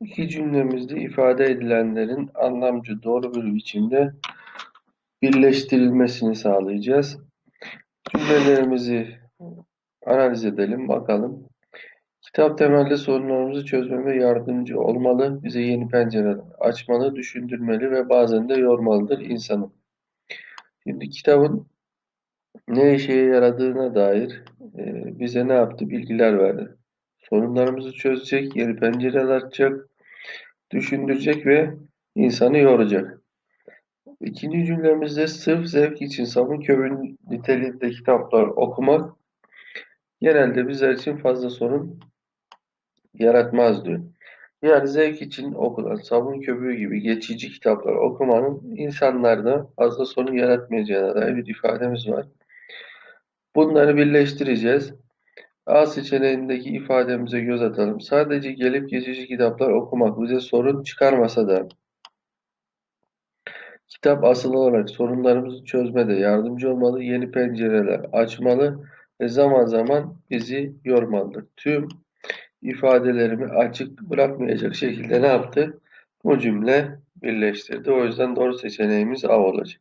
İki cümlemizde ifade edilenlerin anlamcı doğru bir biçimde birleştirilmesini sağlayacağız. Cümlelerimizi analiz edelim bakalım. Kitap temelli sorunlarımızı çözmeme yardımcı olmalı, bize yeni pencereler açmalı, düşündürmeli ve bazen de yormalıdır insanı. Şimdi kitabın ne işe yaradığına dair e, bize ne yaptı? Bilgiler verdi. Sorunlarımızı çözecek, yeni pencereler açacak, düşündürecek ve insanı yoracak. İkinci cümlemizde sırf zevk için sabun köpüğü niteliğinde kitaplar okumak genelde bizler için fazla sorun yaratmaz diyor. Yani zevk için okulan sabun köpüğü gibi geçici kitaplar okumanın insanlarda fazla sorun yaratmayacağına dair bir ifademiz var. Bunları birleştireceğiz. A seçeneğindeki ifademize göz atalım. Sadece gelip geçici kitaplar okumak bize sorun çıkarmasa da kitap asıl olarak sorunlarımızı çözmede yardımcı olmalı, yeni pencereler açmalı ve zaman zaman bizi yormalıdır. Tüm ifadelerimi açık bırakmayacak şekilde ne yaptı? Bu cümle birleştirdi. O yüzden doğru seçeneğimiz A olacak.